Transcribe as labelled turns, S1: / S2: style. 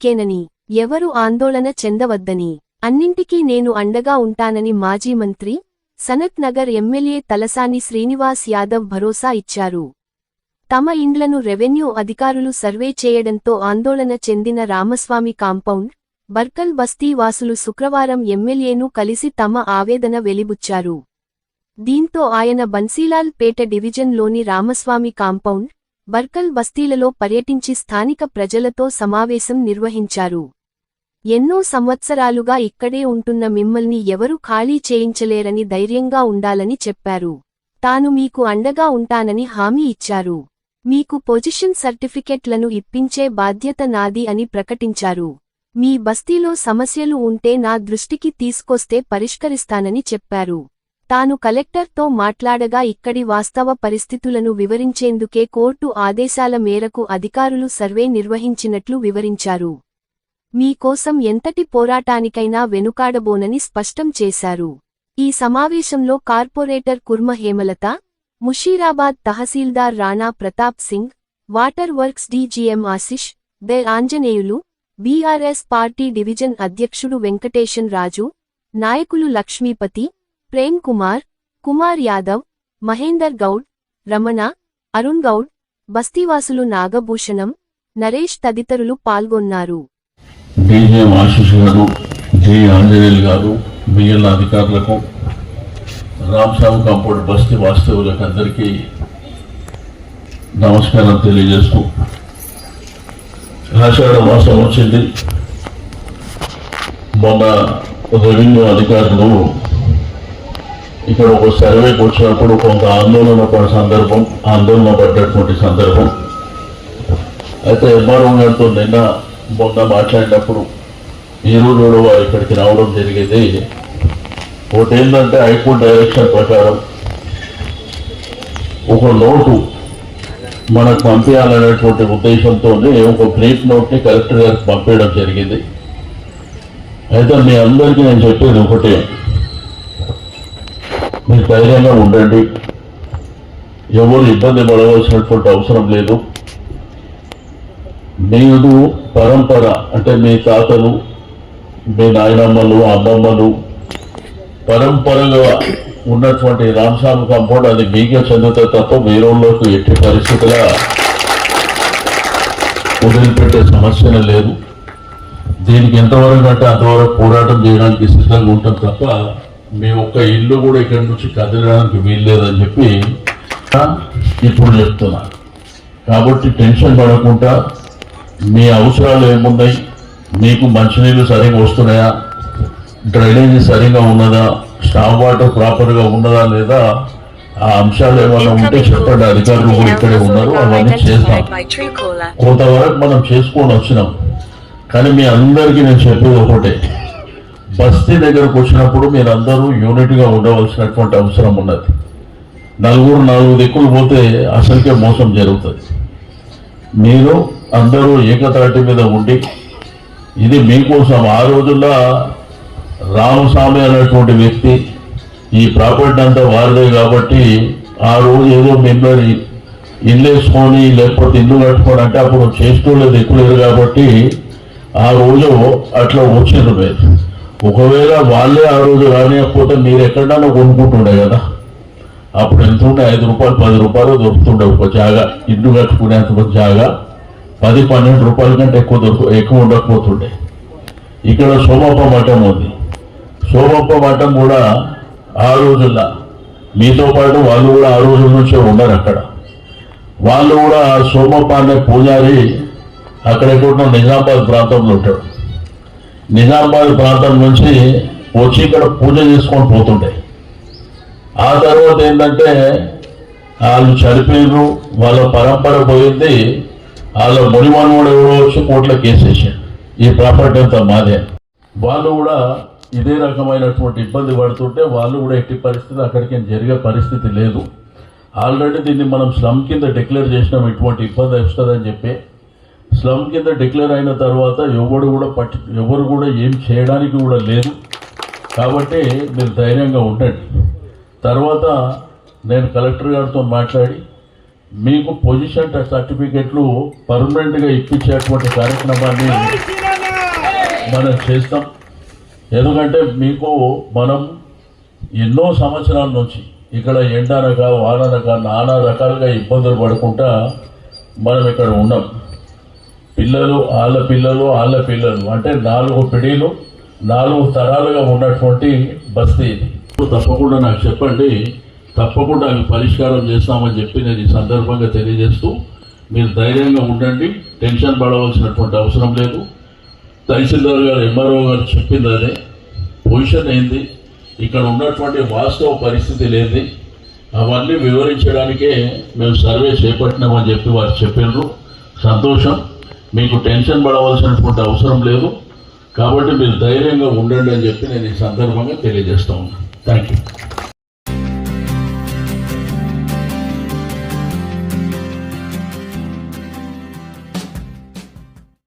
S1: మీకేనని ఎవరు ఆందోళన చెందవద్దని. అన్నింటికీ నేను అండగా ఉంటానని మాజీ మంత్రి సనత్ నగర్ ఎమ్మెల్యే తలసాని శ్రీనివాస్ యాదవ్ భరోసా ఇచ్చారు. తమ ఇండ్లను రెవెన్యూ అధికారులు సర్వే చేయడంతో ఆందోళన చెందిన రామస్వామి కాంపౌండ్ బర్కల్ బస్తీ వాసులు శుక్రవారం ఎమ్మెల్యేను కలిసి తమ ఆవేదన వెలిబుచ్చారు. దీంతో ఆయన బన్సీలాల్ పేట డివిజన్లోని రామస్వామి కాంపౌండ్ బర్కల్ బస్తీలలో పర్యటించి స్థానిక ప్రజలతో సమావేశం నిర్వహించారు. ఎన్నో సంవత్సరాలుగా ఇక్కడే ఉంటున్న మిమ్మల్ని ఎవరూ ఖాళీ చేయించలేరని ధైర్యంగా ఉండాలని చెప్పారు. తాను మీకు అండగా ఉంటానని హామీ ఇచ్చారు. మీకు పొజిషన్ సర్టిఫికెట్లను ఇప్పించే బాధ్యత నాది అని ప్రకటించారు. మీ బస్తీలో సమస్యలు ఉంటే నా దృష్టికి తీసుకొస్తే పరిష్కరిస్తానని చెప్పారు. తాను కలెక్టర్తో మాట్లాడగా ఇక్కడి వాస్తవ పరిస్థితులను వివరించేందుకే కోర్టు ఆదేశాల మేరకు అధికారులు సర్వే నిర్వహించినట్లు వివరించారు. మీకోసం ఎంతటి పోరాటానికైనా వెనుకాడబోనని స్పష్టం చేశారు. ఈ సమావేశంలో కార్పొరేటర్ కుర్మ హేమలత ముషీరాబాద్ తహసీల్దార్ Rana Pratap Singh water works DGM Ashish బె ఆంజనేయులు బీఆర్ఎస్ పార్టీ డివిజన్ అధ్యక్షుడు వెంకటేశన్ రాజు నాయకులు లక్ష్మీపతి ప్రేమ్ కుమార్ కుమార్ యాదవ్ మహేందర్ గౌడ్ రమణ అరుణ్ గౌడ్ బస్తీవాసులు నాగభూషణం నరేష్ తదితరులు పాల్గొన్నారు.
S2: ఆశీష్ గారు జి ఆంజనేయులు గారు బిఎల్ అధికారులకు కాంపౌండ్ బస్తీ వాస్తవులకు అందరికీ నమస్కారం తెలియజేస్తూ ఆషాఢ మాసం వచ్చింది. మొన్న రెవెన్యూ అధికారులు ఇక్కడ ఒక సర్వేకి వచ్చినప్పుడు కొంత ఆందోళన పడే సందర్భం ఆందోళన పడ్డటువంటి సందర్భం. అయితే ఎంఆర్ఓ గారితో నిన్న మొన్న మాట్లాడినప్పుడు ఈరోజు కూడా వారు ఇక్కడికి రావడం జరిగింది. ఒకటి ఏంటంటే హైకోర్టు డైరెక్షన్ ప్రకారం ఒక నోటు మనకు పంపించాలనేటువంటి ఉద్దేశంతో ఒక బ్రీఫ్ నోట్ని కలెక్టర్ గారికి పంపించడం జరిగింది. అయితే మీ అందరికీ నేను చెప్పేది ఒకటే. మీరు ధైర్యంగా ఉండండి. ఎవరు ఇబ్బంది పడవలసినటువంటి అవసరం లేదు. మీరు పరంపర అంటే మీ తాతలు మీ నాయనమ్మలు అమ్మమ్మలు పరంపరగా ఉన్నటువంటి రామస్వామి కాంపౌండ్ అది మీకే చెందుతుంది తప్ప వేరేలోకి ఎట్టి పరిస్థితుల వదిలిపెట్టే సమస్యనే లేదు. దీనికి ఎంతవరకు అంటే అంతవరకు పోరాటం చేయడానికి సిద్ధంగా ఉంటాం తప్ప మీ ఒక్క ఇల్లు కూడా ఇక్కడి నుంచి కదలడానికి వీల్లేదని చెప్పి ఇప్పుడు చెప్తున్నా. కాబట్టి టెన్షన్ పడకుండా మీ అవసరాలు ఏమున్నాయి? మీకు మంచినీళ్ళు సరిగా వస్తున్నాయా? డ్రైనేజీ సరిగా ఉన్నదా? స్టాప్ వాటర్ ప్రాపర్గా ఉన్నదా లేదా? ఆ అంశాలు ఏమైనా ఉంటే చెప్పండి. అధికారులు కూడా ఇక్కడే ఉన్నారు. అవన్నీ చేస్తాం. కొంతవరకు మనం చేసుకొని వచ్చినాం. కానీ మీ అందరికీ నేను చెప్పేది ఒకటే. బస్తీ దగ్గరకు వచ్చినప్పుడు మీరందరూ యూనిట్గా ఉండవలసినటువంటి అవసరం ఉన్నది. నలుగురు నాలుగు దిక్కులు పోతే అసలుకే మోసం జరుగుతుంది. మీరు అందరూ ఏకతాటి మీద ఉండి ఇది మీకోసం ఆ రోజుల్లో రామస్వామి అనేటువంటి వ్యక్తి ఈ ప్రాపర్టీ అంతా వారిదే కాబట్టి ఆ రోజు ఏదో మిమ్మల్ని ఇల్లు వేసుకొని లేకపోతే ఇల్లు కట్టుకొని అంటే అప్పుడు చేసుకోలేదు ఎక్కువ లేదు కాబట్టి ఆ రోజు అట్లా వచ్చింది మీరు. ఒకవేళ వాళ్ళే ఆ రోజు రానియకపోతే మీరు ఎక్కడన్నా కొనుక్కుంటుండే కదా. అప్పుడు ఎంత ఉండే? ఐదు రూపాయలు పది రూపాయలు దొరుకుతుండే ఒక జాగా. ఇల్లు కట్టుకునేంత ఒక జాగా. పది పన్నెండు రూపాయల కంటే ఎక్కువ దొరుకు ఎక్కువ ఉండకపోతుండే. ఇక్కడ సోమప్ప మఠం ఉంది. సోమప్ప మఠం కూడా ఆ రోజుల్లో మీతో పాటు వాళ్ళు కూడా ఆ రోజుల నుంచే ఉన్నారు అక్కడ. వాళ్ళు కూడా సోమప్ప అనే పూజారి అక్కడెక్కడ నిజామాబాద్ ప్రాంతంలో ఉంటాడు. నిజామాబాద్ ప్రాంతం నుంచి వచ్చి ఇక్కడ పూజ చేసుకొని పోతుండే. ఆ తర్వాత ఏంటంటే వాళ్ళు చనిపోయినారు వాళ్ళ పరంపర పోయింది వాళ్ళ మునిమనుడు ఎవరో వచ్చి కోర్టులో కేసేసాడు ఈ ప్రాపర్టీ అంతా మాదే. వాళ్ళు కూడా ఇదే రకమైనటువంటి ఇబ్బంది పడుతుంటే వాళ్ళు కూడా ఎట్టి పరిస్థితి అక్కడికి జరిగే పరిస్థితి లేదు. ఆల్రెడీ దీన్ని మనం స్లమ్ కింద డిక్లేర్ చేసినాం ఇటువంటి ఇబ్బంది వస్తుందని చెప్పి. స్లమ్ కింద డిక్లేర్ అయిన తర్వాత ఎవరు కూడా పట్టి ఎవరు కూడా ఏం చేయడానికి కూడా లేదు. కాబట్టి మీరు ధైర్యంగా ఉండండి. తర్వాత నేను కలెక్టర్ గారితో మాట్లాడి మీకు పొజిషన్ సర్టిఫికెట్లు పర్మనెంట్గా ఇప్పించేటువంటి కార్యక్రమాన్ని మనం చేస్తాం. ఎందుకంటే మీకు మనం ఎన్నో సంవత్సరాల నుంచి ఇక్కడ ఎండనక వాననక నానా రకాలుగా ఇబ్బందులు పడుకుంటా మనం ఇక్కడ ఉన్నాం. పిల్లలు వాళ్ళ పిల్లలు వాళ్ళ పిల్లలు. అంటే నాలుగు పిడీలు నాలుగు తరాలుగా ఉన్నటువంటి బస్తీ ఇది. తప్పకుండా నాకు చెప్పండి. తప్పకుండా అవి పరిష్కారం చేస్తామని చెప్పి నేను ఈ సందర్భంగా తెలియజేస్తూ మీరు ధైర్యంగా ఉండండి. టెన్షన్ పడవలసినటువంటి అవసరం లేదు. తహసీల్దార్ గారు ఎంఆర్ఓ గారు చెప్పింది అదే పొజిషన్ ఏంది? ఇక్కడ ఉన్నటువంటి వాస్తవ పరిస్థితి లేని అవన్నీ వివరించడానికే మేము సర్వే చేపట్టినామని చెప్పి వారు చెప్పినారు. సంతోషం. మీకు టెన్షన్ పడవలసినటువంటి అవసరం లేదు. కాబట్టి మీరు ధైర్యంగా ఉండండి అని చెప్పి నేను ఈ సందర్భంగా తెలియజేస్తా ఉన్నాను థ్యాంక్ యూ